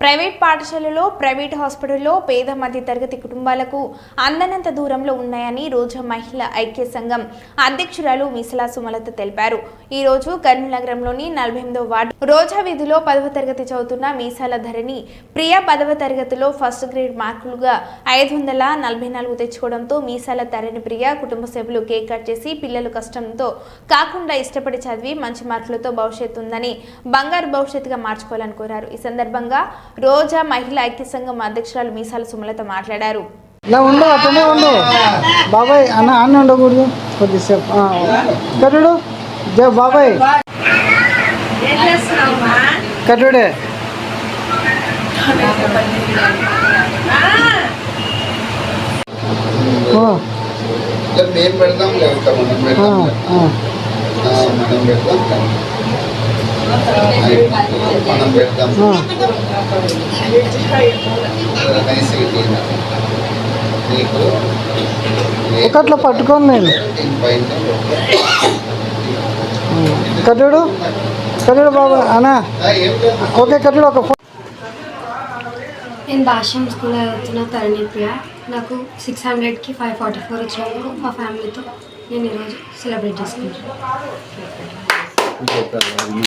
Private పాఠశాలలో private హాస్పిటల్లో పేద మధ్య తరగతి కుటుంబాలకు అందనంత దూరంలో ఉన్నాయని రోజా మహిళా ఐక్య సంఘం అధ్యక్షురాలు మిసలా సుమలత తెలిపారు. ఈ రోజు కర్నూలు నగరంలోని నలభై ఎనిమిదో వార్డు రోజా వీధిలో పదవ తరగతి చదువుతున్న మీసాల ధరణి ప్రియ పదవ తరగతిలో ఫస్ట్ గ్రేడ్ మార్కులుగా ఐదు వందల నలభై నాలుగు తెచ్చుకోవడంతో మీసాల ధరణి ప్రియ కుటుంబ సభ్యులు కేక్ కట్ చేసి పిల్లలు కష్టంతో కాకుండా ఇష్టపడి చదివి మంచి మార్కులతో భవిష్యత్తు ఉందని బంగారు భవిష్యత్తుగా మార్చుకోవాలని కోరారు. ఈ సందర్భంగా రోజా మహిళా ఐక్య సంఘం అధ్యక్షురాలు మీసాల సుమలత మాట్లాడారు. ఇలా ఉండు అట్లనే ఉండు. బాబాయ్ అన్న అన్న ఉండకూడదు. కొద్దిసేపు కట్టుడు జై బాబాయ్. కట్టుడే. ఓ, మేము పెడతాం లేకపోతే మనం పెడతాం మనం పెడతాం మనం పెడతాం నీకు ఒకట్లో పట్టుకోను నేను. కట్టుడు కట్టుడు ఏం లేదు. ఓకే కట్టుడు ఒక ఫోన్ నేను భాష్యం స్కూల్ చదువుతున్న తరుణి ప్రియ నాకు సిక్స్ హండ్రెడ్కి ఫైవ్ ఫార్టీ ఫోర్ వచ్చినందుకు మా ఫ్యామిలీతో. నేను ఈరోజు సెలబ్రేట్ చేసుకుంటాను